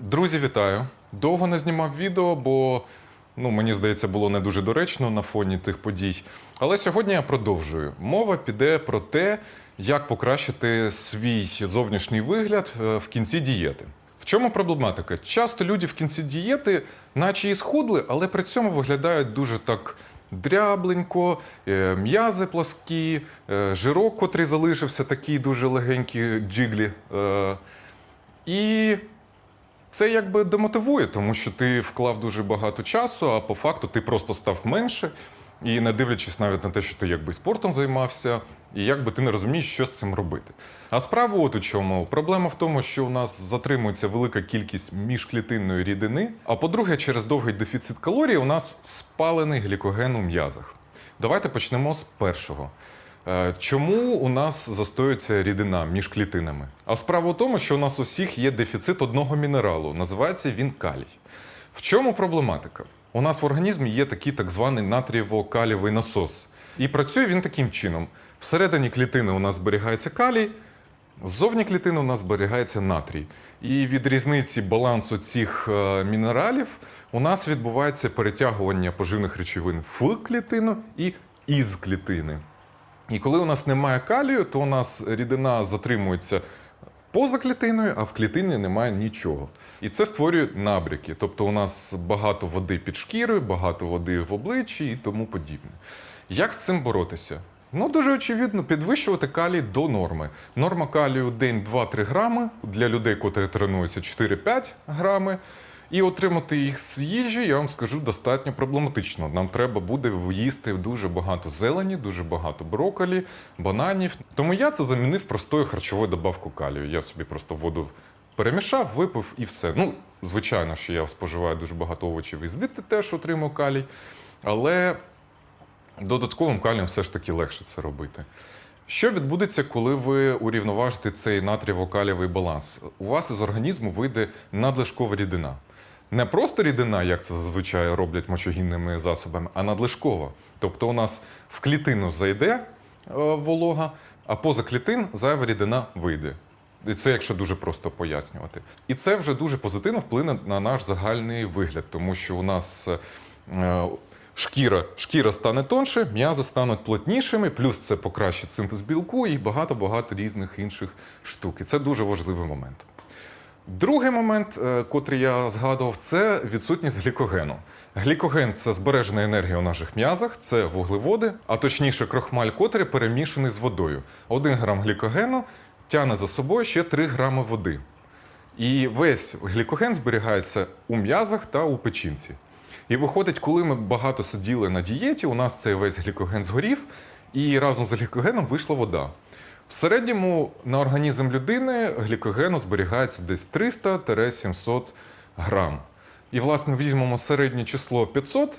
Друзі, вітаю! Довго не знімав відео, бо ну, мені здається, було не дуже доречно на фоні тих подій. Але сьогодні я продовжую. Мова піде про те, як покращити свій зовнішній вигляд е, в кінці дієти. В чому проблематика? Часто люди в кінці дієти, наче і схудли, але при цьому виглядають дуже так дрябленько, е, м'язи пласкі, е, жирок, котрий залишився, такі дуже легенькі джиглі. І це якби демотивує, тому що ти вклав дуже багато часу, а по факту ти просто став менше. І не дивлячись навіть на те, що ти якби спортом займався, і якби ти не розумієш, що з цим робити. А справа от у чому. Проблема в тому, що у нас затримується велика кількість міжклітинної рідини. А по-друге, через довгий дефіцит калорій у нас спалений глікоген у м'язах. Давайте почнемо з першого. Е, Чому у нас застоюється рідина між клітинами? А справа в тому, що у нас у всіх є дефіцит одного мінералу, називається він калій. В чому проблематика? У нас в організмі є такий так званий натрієво-калієвий насос. І працює він таким чином: всередині клітини у нас зберігається калій, ззовні клітини у нас зберігається натрій. І від різниці балансу цих е, мінералів у нас відбувається перетягування поживних речовин в клітину і із клітини. І коли у нас немає калію, то у нас рідина затримується поза клітиною, а в клітині немає нічого. І це створює набряки. Тобто у нас багато води під шкірою, багато води в обличчі і тому подібне. Як з цим боротися? Ну, дуже очевидно, підвищувати калій до норми. Норма калію день 2-3 грами, для людей, котрі тренуються 4-5 грами. І отримати їх з їжі, я вам скажу, достатньо проблематично. Нам треба буде їсти дуже багато зелені, дуже багато брокколі, бананів. Тому я це замінив простою харчовою добавкою калію. Я собі просто воду перемішав, випив і все. Ну, звичайно, що я споживаю дуже багато овочів і звідти теж отримую калій. Але додатковим калієм все ж таки легше це робити. Що відбудеться, коли ви урівноважите цей натрієво-калієвий баланс? У вас із організму вийде надлишкова рідина. Не просто рідина, як це зазвичай роблять мочогінними засобами, а надлишкова. Тобто у нас в клітину зайде е, волога, а поза клітин зайва рідина вийде. І це якщо дуже просто пояснювати. І це вже дуже позитивно вплине на наш загальний вигляд, тому що у нас е, шкіра, шкіра стане тонше, м'язи стануть плотнішими, плюс це покращить синтез білку і багато-багато різних інших штук. І це дуже важливий момент. Другий момент, е, котрий я згадував, це відсутність глікогену. Глікоген це збережена енергія у наших м'язах, це вуглеводи, а точніше крохмаль, котрий перемішаний з водою. Один грам глікогену тягне за собою ще 3 грами води. І весь глікоген зберігається у м'язах та у печінці. І виходить, коли ми багато сиділи на дієті, у нас цей весь глікоген згорів, і разом з глікогеном вийшла вода. В середньому на організм людини глікогену зберігається десь 300-700 грам. І, власне, візьмемо середнє число 500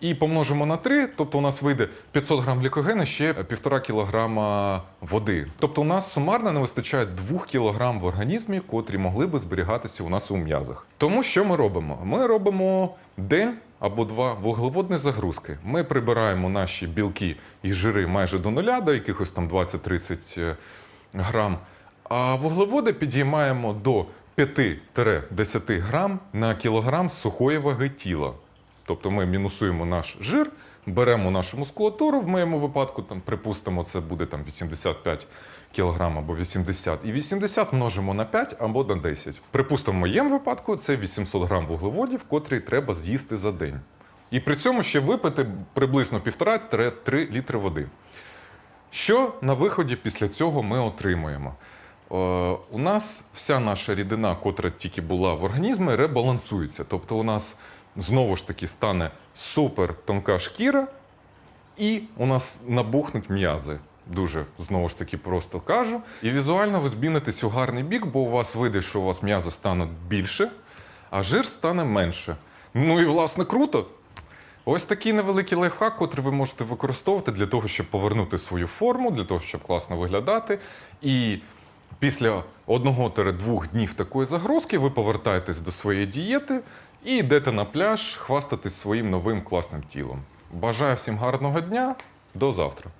і помножимо на 3, тобто у нас вийде 500 грам глікогену, ще 1,5 кілограма води. Тобто у нас сумарно не вистачає 2 кілограм в організмі, котрі могли би зберігатися у нас у м'язах. Тому що ми робимо? Ми робимо день або два вуглеводні загрузки. Ми прибираємо наші білки і жири майже до нуля, до якихось там 20-30 грам. А вуглеводи підіймаємо до 5-10 грам на кілограм сухої ваги тіла. Тобто ми мінусуємо наш жир, беремо нашу мускулатуру, в моєму випадку, там, припустимо, це буде там 85 кг або 80, і 80 множимо на 5 або на 10. Припустимо, в моєму випадку це 800 грам вуглеводів, котрі треба з'їсти за день. І при цьому ще випити приблизно 1,5-3 літри води. Що на виході після цього ми отримуємо? Е, у нас вся наша рідина, котра тільки була в організмі, ребалансується. Тобто у нас знову ж таки стане супер тонка шкіра, і у нас набухнуть м'язи. Дуже знову ж таки просто кажу. І візуально ви змінитесь у гарний бік, бо у вас вийде, що у вас м'язи стануть більше, а жир стане менше. Ну і власне круто. Ось такий невеликий лайфхак, котрий ви можете використовувати для того, щоб повернути свою форму, для того, щоб класно виглядати. І після одного-двох днів такої загрузки ви повертаєтесь до своєї дієти і йдете на пляж хвастатись своїм новим класним тілом. Бажаю всім гарного дня, до завтра.